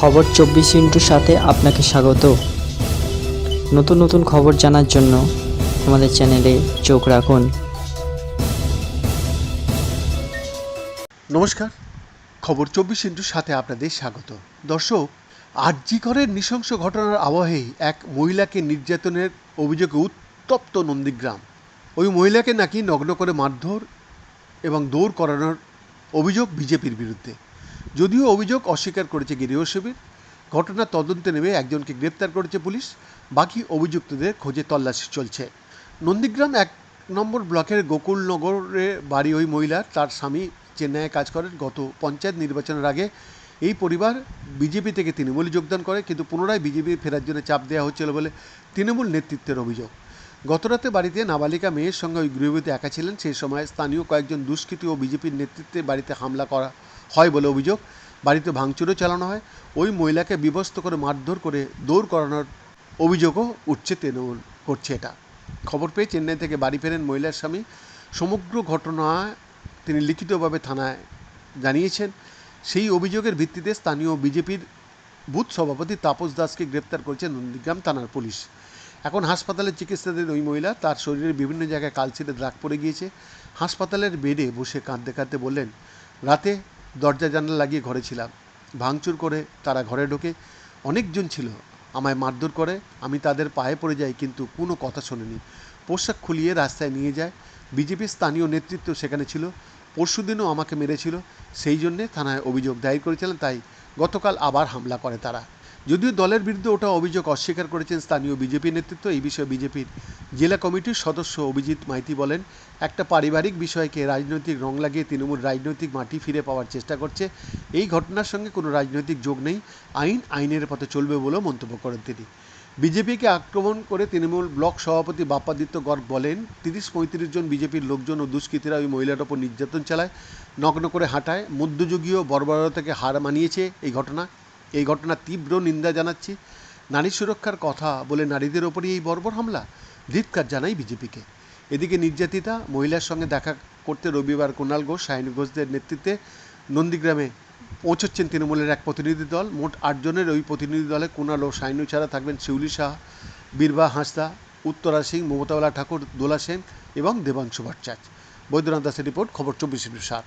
খবর চব্বিশ ইন্টুর সাথে আপনাকে স্বাগত। নতুন নতুন খবর জানার জন্য আমাদের চ্যানেলে চোখ রাখুন। নমস্কার, খবর চব্বিশ ইন্টুর সাথে আপনাদের স্বাগত। দর্শক, আরজিকরের নৃশংস ঘটনার আবহেই এক মহিলাকে নির্যাতনের অভিযোগে উত্তপ্ত নন্দীগ্রাম। ওই মহিলাকে নাকি নগ্ন করে মারধর এবং দৌড় করানোর অভিযোগ বিজেপির বিরুদ্ধে। যদিও অভিযোগ অস্বীকার করেছে গৃহসেবীর ঘটনার তদন্তে নেমে একজনকে গ্রেপ্তার করেছে পুলিশ। বাকি অভিযুক্তদের খোঁজে তল্লাশি চলছে। নন্দীগ্রাম এক নম্বর ব্লকের গোকুলনগরে বাড়ি ওই মহিলার। তার স্বামী চেন্নাইয়ে কাজ করেন। গত পঞ্চায়েত নির্বাচনের আগে এই পরিবার বিজেপি থেকে তৃণমূলে যোগদান করে, কিন্তু পুনরায় বিজেপি ফেরার জন্য চাপ দেওয়া হচ্ছিল বলে তৃণমূল নেতৃত্বের অভিযোগ। গতরাতে বাড়িতে নাবালিকা মেয়ের সঙ্গে ওই গৃহবধূ একা ছিলেন, সেই সময় স্থানীয় কয়েকজন দুষ্কৃতী ও বিজেপির নেতৃত্বে বাড়িতে হামলা করা হয় বলে অভিযোগ। বাড়িতে ভাঙচুরও চালানো হয়। ওই মহিলাকে বিবস্ত করে মারধর করে দৌড় করানোর অভিযোগও উঠছে তৃণমূল করছে এটা। খবর পেয়ে চেন্নাই থেকে বাড়ি ফেরেন মহিলার স্বামী। সমগ্র ঘটনা তিনি লিখিতভাবে থানায় জানিয়েছেন। সেই অভিযোগের ভিত্তিতে স্থানীয় বিজেপির বুথ সভাপতি তাপস দাসকে গ্রেপ্তার করেছে নন্দীগ্রাম থানার পুলিশ। এখন হাসপাতালে চিকিৎসাধীন ওই মহিলা, তার শরীরের বিভিন্ন জায়গায় কালচিরে দাগ পড়ে গিয়েছে। হাসপাতালের বেডে বসে কাঁদতে কাঁদতে বললেন, রাতে দরজা জানলা লাগিয়ে ঘরে ছিলাম। ভাঙচুর করে তারা ঘরে ঢোকে। অনেকজন ছিল, আমায় মারধর করে। আমি তাদের পায়ে পড়ে যাই, কিন্তু কোনো কথা শোনেনি। পোশাক খুলিয়ে রাস্তায় নিয়ে যায়। বিজেপির স্থানীয় নেতৃত্ব সেখানে ছিল। পরশুদিনও আমাকে মেরেছিল। সেই জন্যে থানায় অভিযোগ দায়ের করেছিলেন, তাই গতকাল আবার হামলা করে তারা। যদিও দলের বিরুদ্ধে ওটা অভিযোগ অস্বীকার করেছেন স্থানীয় বিজেপি নেতৃত্ব, এই বিষয়ে বিজেপির জেলা কমিটির সদস্য অভিজিৎ মাইতি বলেন, একটা পারিবারিক বিষয়কে রাজনৈতিক রং লাগিয়ে তৃণমূল রাজনৈতিক মাটি ফিরে পাওয়ার চেষ্টা করছে। এই ঘটনার সঙ্গে কোনো রাজনৈতিক যোগ নেই। আইন আইনের পথে চলবে বলেও মন্তব্য করেন তিনি। বিজেপিকে আক্রমণ করে তৃণমূল ব্লক সভাপতি বাপ্পাদিত্য গর্গ বলেন, তিরিশ পঁয়ত্রিশ জন বিজেপির লোকজন ও দুষ্কৃতীরা ওই মহিলার ওপর নির্যাতন চালায়, নগ্ন করে হাঁটায়। মধ্যযুগীয় বর্বরতাকে হার মানিয়েছে এই ঘটনা। এই ঘটনার তীব্র নিন্দা জানাচ্ছি। নারী সুরক্ষার কথা বলে নারীদের ওপরই এই বর্বর হামলা? ধিৎকার জানাই বিজেপিকে। এদিকে নির্যাতিতা, মহিলার সঙ্গে দেখা করতে রবিবার কুণাল ঘোষ সায়নী ঘোষদের নেতৃত্বে নন্দীগ্রামে পৌঁছচ্ছেন তৃণমূলের এক প্রতিনিধি দল। মোট আটজনের ওই প্রতিনিধি দলে কুণাল ও সাইনু ছাড়া থাকবেন শিউলি শাহ বীরবা হাঁসদা, উত্তরা সিং মমতাওয়ালা ঠাকুর, দোলা সেন এবং দেবাংশু ভট্টাচার্য। বৈদ্যনাথ দাসের রিপোর্ট, খবর চব্বিশ সাত।